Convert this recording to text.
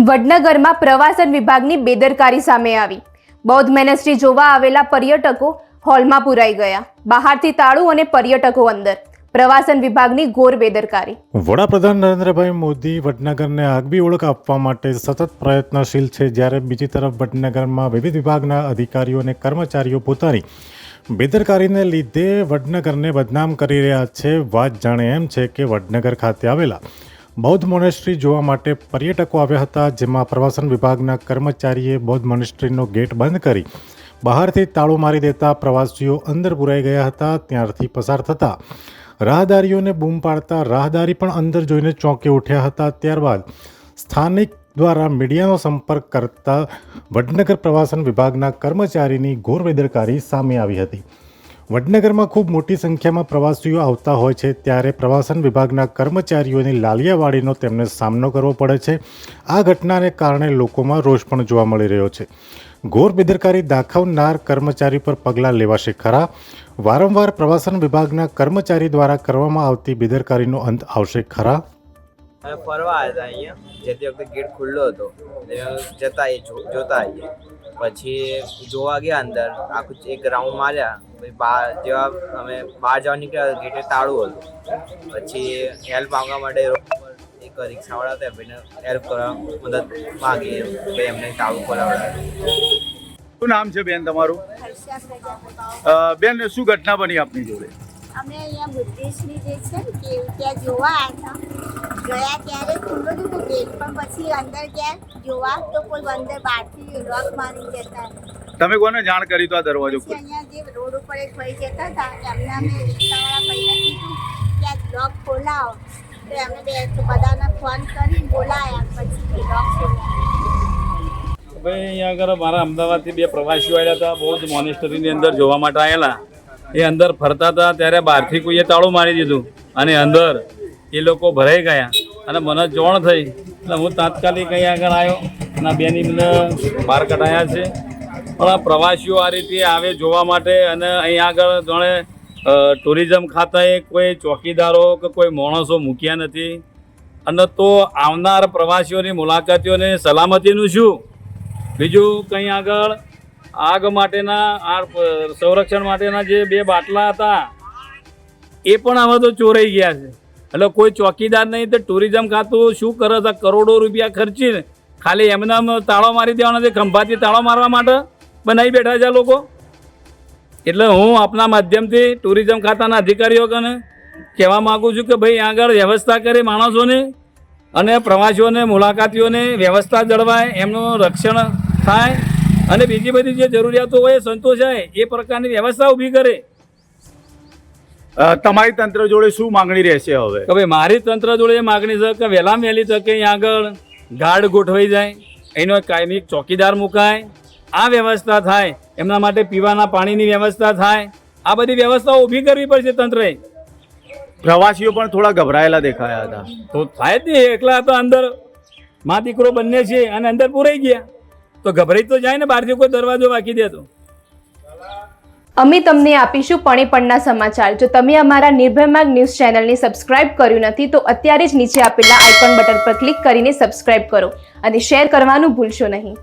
વડનગરમાં પ્રવાસન વિભાગની બેદરકારી સામે આવી. બૌદ્ધ મેનેસ્ટ્રી જોવા આવેલા પર્યટકો હોલમાં પુરાઈ ગયા. બહારથી તાળું અને પર્યટકો અંદર. પ્રવાસન વિભાગની ઘોર બેદરકારી. વડાપ્રધાન નરેન્દ્રભાઈ મોદી વડનગરને આગવી ઓળખ આપવા માટે સતત પ્રયત્નશીલ છે, જ્યારે બીજી તરફ વડનગરમાં વિવિધ વિભાગના અધિકારીઓ અને કર્મચારીઓ પોતાની બેદરકારીને લીધે વડનગરને બદનામ કરી રહ્યા છે. વાત જાણે એમ છે કે વડનગર ખાતે આવેલા બૌદ્ધ મોનેસ્ટ્રી જોવા માટે પર્યટકો આવ્યા હતા, જેમાં પ્રવાસન વિભાગના કર્મચારીએ બૌદ્ધ મોનેસ્ટ્રીનો ગેટ બંધ કરી બહારથી તાળું મારી દેતા પ્રવાસીઓ અંદર પુરાઈ ગયા હતા, ત્યારથી પસાર થતા રાહદારીઓને બૂમ પાડતા રાહદારી પણ અંદર જોઈને ચોંકી ઉઠ્યા હતા. ત્યારબાદ સ્થાનિક દ્વારા મીડિયાનો સંપર્ક કરતા વડનગર પ્રવાસન વિભાગના કર્મચારીની ઘોર બેદરકારી સામે આવી હતી. વડનગરમાં ખૂબ મોટી સંખ્યામાં પ્રવાસીઓ આવતા હોય છે ત્યારે પ્રવાસન વિભાગના કર્મચારીઓની લાલિયાવાડીનો તેમને સામનો કરવો પડે છે. આ ઘટનાને કારણે લોકોમાં રોષ પણ જોવા મળી રહ્યો છે. ઘોર બેદરકારી દાખવનાર કર્મચારી પર પગલાં લેવાશે ખરા. વારંવાર પ્રવાસન વિભાગના કર્મચારી દ્વારા કરવામાં આવતી બેદરકારીનો અંત આવશે ખરા? અમે ફરવા આવ્યા હતા અહીંયા. જેથી વખતે ગેટ ખુલ્લો હતો. જતા એ જો- જોતા આવીએ પછી જોવા ગયા અંદર. આખું એક રાઉન્ડ માર્યા. પછી બહાર જેવા અમે બહાર જવા નીકળ્યા ગેટે તાળું હતું. પછી હેલ્પ માંગવા માટે એક રિક્ષાવાળા હતા ભાઈને હેલ્પ કરવા મદદ માગી. ભાઈ એમને તાળું ખોલાવડાવ્યું. શું નામ છે બેન તમારું? બેન શું ઘટના બની આપની જોડે? અમે અહીંયા બુદ્ધિસ્ટની જે છે ને કે ત્યાં જોવા આવ્યા હતા. ગયા ત્યારે ખુલ્લું હતું ગેટ પણ પછી અંદર ગયા જોવા તો કોઈ અંદર બહારથી લોક મારી જતા તમે કોને જાણ કરી તો આ દરવાજો પર અહીંયા જે રોડ ઉપર એક ભાઈ જતા હતા એમને અમે રિક્ષાવાળા ભાઈને કીધું કે આ લોક ખોલાવો. તો અમે બે બધાને ફોન કરી બોલાયા પછી લોક ખોલાવ્યો ભાઈ અહીંયા આગળ મારા અમદાવાદથી બે પ્રવાસીઓ આવ્યા હતા જ મોનેસ્ટરીની અંદર જોવા માટે આવેલા. એ અંદર ફરતા હતા, ત્યારે બહારથી કોઈએ તાળું મારી દીધું અને અંદર એ લોકો ભરાઈ ગયા. અને મને જોણ થઈ. એટલે હું તાત્કાલિક અહીં આગળ આવ્યો અને બેની મને બહાર કઢાયા છે. પણ આ પ્રવાસીઓ આ રીતે આવે જોવા માટે અને અહીં આગળ જાણે ટુરિઝમ ખાતાએ કોઈ ચોકીદારો કે કોઈ માણસો મૂક્યા નથી. અને તો આવનાર પ્રવાસીઓની મુલાકાતીઓને સલામતીનું શું? બીજું કંઈ આગળ આગ માટેના આ સંરક્ષણ માટેના જે બે બાટલા હતા, એ પણ હવે તો ચોરાઈ ગયા છે. એટલે કોઈ ચોકીદાર નહીં તો ટુરિઝમ ખાતું શું કરે છે? કરોડો રૂપિયા ખર્ચીને ખાલી એમના તાળો મારી દેવાના છે, ખંભાથી તાળો મારવા માટે બનાવી બેઠા છે લોકો. એટલે હું આપના માધ્યમથી ટુરિઝમ ખાતાના અધિકારીઓ કને કહેવા માગું છું કે ભાઈ આગળ વ્યવસ્થા કરી માણસોને અને પ્રવાસીઓને, મુલાકાતીઓને વ્યવસ્થા જળવાય, એમનું રક્ષણ થાય. અને બીજી બધી જે જરૂરિયાતો હોય એ સંતોષાય એ પ્રકારની વ્યવસ્થા ઊભી કરે. તમારી તંત્ર જોડે શું માંગણી રહેશે હવે? કે ભાઈ મારી તંત્ર જોડે એ માગણી છે કે વહેલા વહેલી તકે અહીં આગળ ગાર્ડ ગોઠવાઈ જાય એનો કાયમી ચોકીદાર મુકાય આ વ્યવસ્થા થાય એમના માટે પીવાના પાણીની વ્યવસ્થા થાય આ બધી વ્યવસ્થાઓ ઊભી કરવી પડશે તંત્રએ. પ્રવાસીઓ પણ થોડા ગભરાયેલા દેખાયા હતા. તો થાય જ નહીં એકલા હતા અંદર મા દીકરો બંને છે અને અંદર પૂરાઈ ગયા. તો ગભરાઈ તો જાય ને, બહારથી કોઈ દરવાજો વાંકી દે તો. અમે તમને આપીશું પણે પણના સમાચાર. જો તમે અમારા નિર્ભયમાર્ગ ન્યૂઝ ચેનલને સબસ્ક્રાઇબ કર્યું નથી, તો અત્યારે જ નીચે આપેલા આઇકોન બટન પર ક્લિક કરીને સબસ્ક્રાઇબ કરો અને શેર કરવાનું ભૂલશો નહીં.